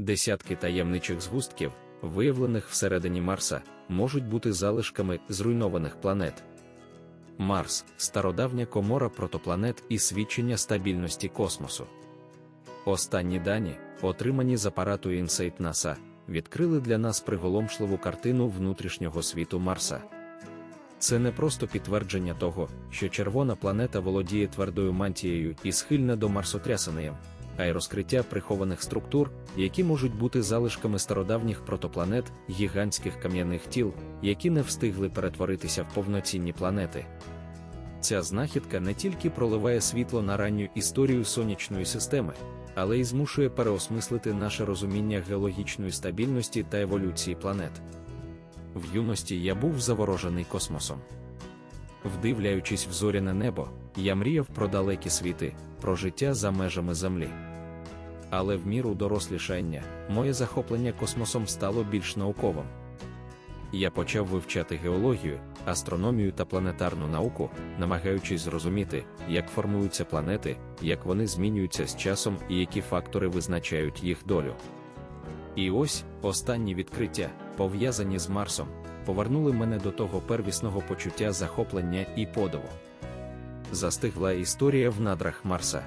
Десятки таємничих згустків, виявлених всередині Марса, можуть бути залишками зруйнованих планет. Марс стародавня комора протопланет і свідчення стабільності космосу. Останні дані, отримані з апарату InSight NASA, відкрили для нас приголомшливу картину внутрішнього світу Марса. Це не просто підтвердження того, що червона планета володіє твердою мантією і схильна до марсотрясенням, а й розкриття прихованих структур, які можуть бути залишками стародавніх протопланет, гігантських кам'яних тіл, які не встигли перетворитися в повноцінні планети. Ця знахідка не тільки проливає світло на ранню історію сонячної системи, але й змушує переосмислити наше розуміння геологічної стабільності та еволюції планет. В юності я був заворожений космосом. Вдивляючись в зоряне небо, я мріяв про далекі світи, про життя за межами Землі. Але в міру дорослішання, моє захоплення космосом стало більш науковим. Я почав вивчати геологію, астрономію та планетарну науку, намагаючись зрозуміти, як формуються планети, як вони змінюються з часом і які фактори визначають їх долю. І ось останні відкриття, пов'язані з Марсом, повернули мене до того первісного почуття захоплення і подиву. Застигла історія в надрах Марса.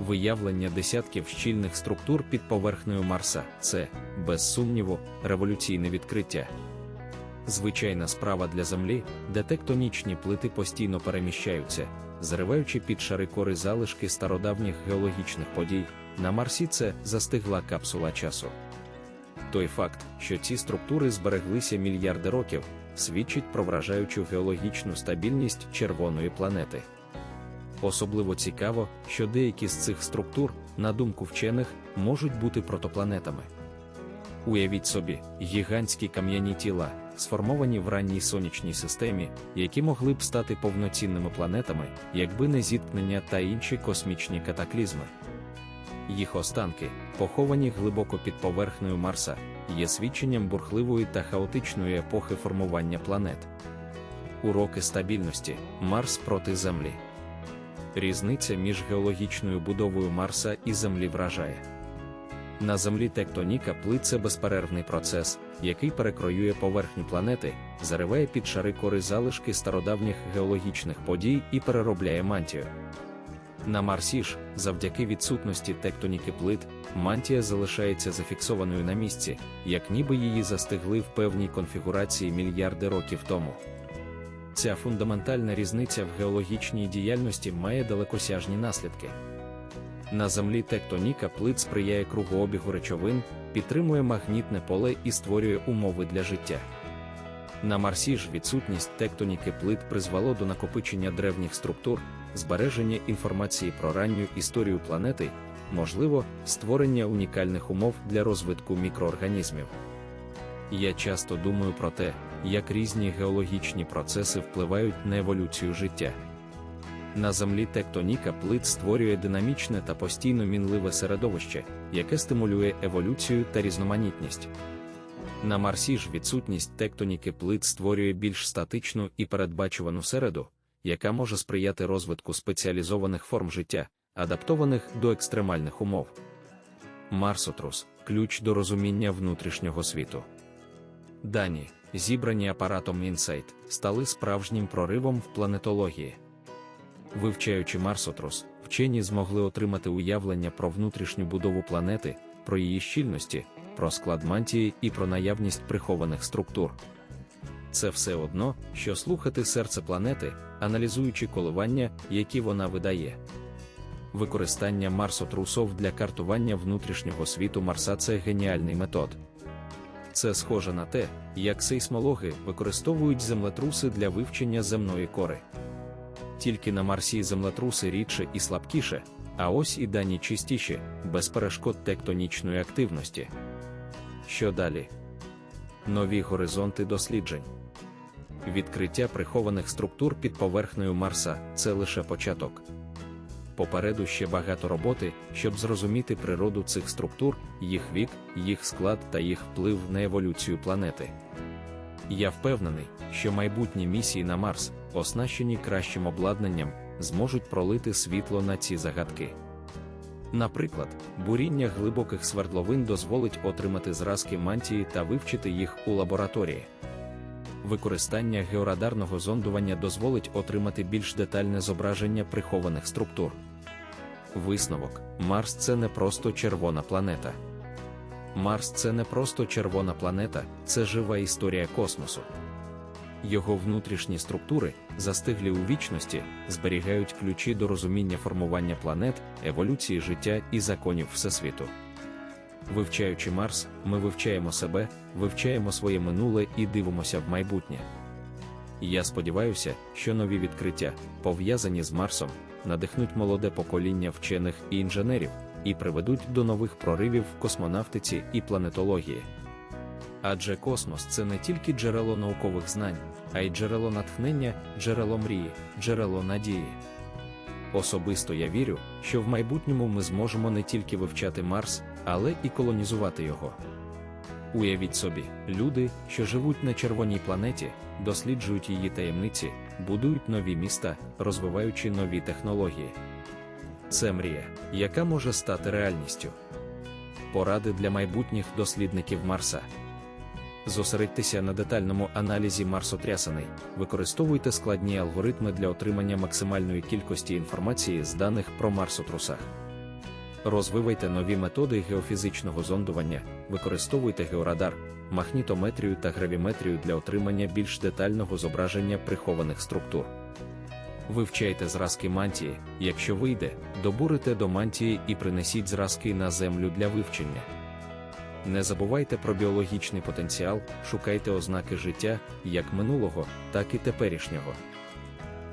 Виявлення десятків щільних структур під поверхнею Марса це, без сумніву, революційне відкриття. Звичайна справа для Землі, де тектонічні плити постійно переміщаються, зриваючи під шари кори залишки стародавніх геологічних подій, на Марсі це застигла капсула часу. Той факт, що ці структури збереглися мільярди років, свідчить про вражаючу геологічну стабільність червоної планети. Особливо цікаво, що деякі з цих структур, на думку вчених, можуть бути протопланетами. Уявіть собі, гігантські кам'яні тіла, сформовані в ранній сонячній системі, які могли б стати повноцінними планетами, якби не зіткнення та інші космічні катаклізми. Їх останки, поховані глибоко під поверхнею Марса, є свідченням бурхливої та хаотичної епохи формування планет. Уроки стабільності Марс проти Землі. Різниця між геологічною будовою Марса і Землі вражає. На Землі тектоніка плит це безперервний процес, який перекроює поверхню планети, зариває під шари кори залишки стародавніх геологічних подій і переробляє мантію. На Марсі ж, завдяки відсутності тектоніки плит, мантія залишається зафіксованою на місці, як ніби її застигли в певній конфігурації мільярди років тому. Ця фундаментальна різниця в геологічній діяльності має далекосяжні наслідки. На землі тектоніка плит сприяє кругообігу речовин, підтримує магнітне поле і створює умови для життя. На Марсі ж відсутність тектоніки плит призвело до накопичення древніх структур, збереження інформації про ранню історію планети, можливо, створення унікальних умов для розвитку мікроорганізмів. Я часто думаю про те, як різні геологічні процеси впливають на еволюцію життя. На землі тектоніка плит створює динамічне та постійно мінливе середовище, яке стимулює еволюцію та різноманітність. На Марсі ж відсутність тектоніки плит створює більш статичну і передбачувану середу, яка може сприяти розвитку спеціалізованих форм життя, адаптованих до екстремальних умов. Марсотрус ключ до розуміння внутрішнього світу. Дані, зібрані апаратом InSight, стали справжнім проривом в планетології. Вивчаючи Марсотрус, вчені змогли отримати уявлення про внутрішню будову планети, про її щільності, про склад мантії і про наявність прихованих структур. Це все одно, що слухати серце планети, аналізуючи коливання, які вона видає. Використання марсотрусов для картування внутрішнього світу Марса це геніальний метод. Це схоже на те, як сейсмологи використовують землетруси для вивчення земної кори. Тільки на Марсі землетруси рідше і слабкіше, а ось і дані чистіші, без перешкод тектонічної активності. Що далі? Нові горизонти досліджень. Відкриття прихованих структур під поверхнею Марса це лише початок. Попереду ще багато роботи, щоб зрозуміти природу цих структур, їх вік, їх склад та їх вплив на еволюцію планети. Я впевнений, що майбутні місії на Марс, оснащені кращим обладнанням, зможуть пролити світло на ці загадки. Наприклад, буріння глибоких свердловин дозволить отримати зразки мантії та вивчити їх у лабораторії. Використання георадарного зондування дозволить отримати більш детальне зображення прихованих структур. Висновок: Марс це не просто червона планета. Марс це не просто червона планета, це жива історія космосу. Його внутрішні структури, застиглі у вічності, зберігають ключі до розуміння формування планет, еволюції життя і законів Всесвіту. Вивчаючи Марс, ми вивчаємо себе, вивчаємо своє минуле і дивимося в майбутнє. Я сподіваюся, що нові відкриття, пов'язані з Марсом, надихнуть молоде покоління вчених і інженерів і приведуть до нових проривів в космонавтиці і планетології. Адже космос це не тільки джерело наукових знань, а й джерело натхнення, джерело мрії, джерело надії. Особисто я вірю, що в майбутньому ми зможемо не тільки вивчати Марс, але і колонізувати його. Уявіть собі, люди, що живуть на червоній планеті, досліджують її таємниці, будують нові міста, розвиваючи нові технології. Це мрія, яка може стати реальністю. Поради для майбутніх дослідників Марса. Зосередьтеся на детальному аналізі марсотрясений, використовуйте складні алгоритми для отримання максимальної кількості інформації з даних про марсотрусах. Розвивайте нові методи геофізичного зондування, використовуйте георадар, магнітометрію та гравіметрію для отримання більш детального зображення прихованих структур. Вивчайте зразки мантії, якщо вийде, добурите до мантії і принесіть зразки на землю для вивчення. Не забувайте про біологічний потенціал, шукайте ознаки життя, як минулого, так і теперішнього.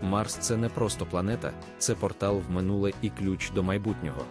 Марс це не просто планета, це портал в минуле і ключ до майбутнього.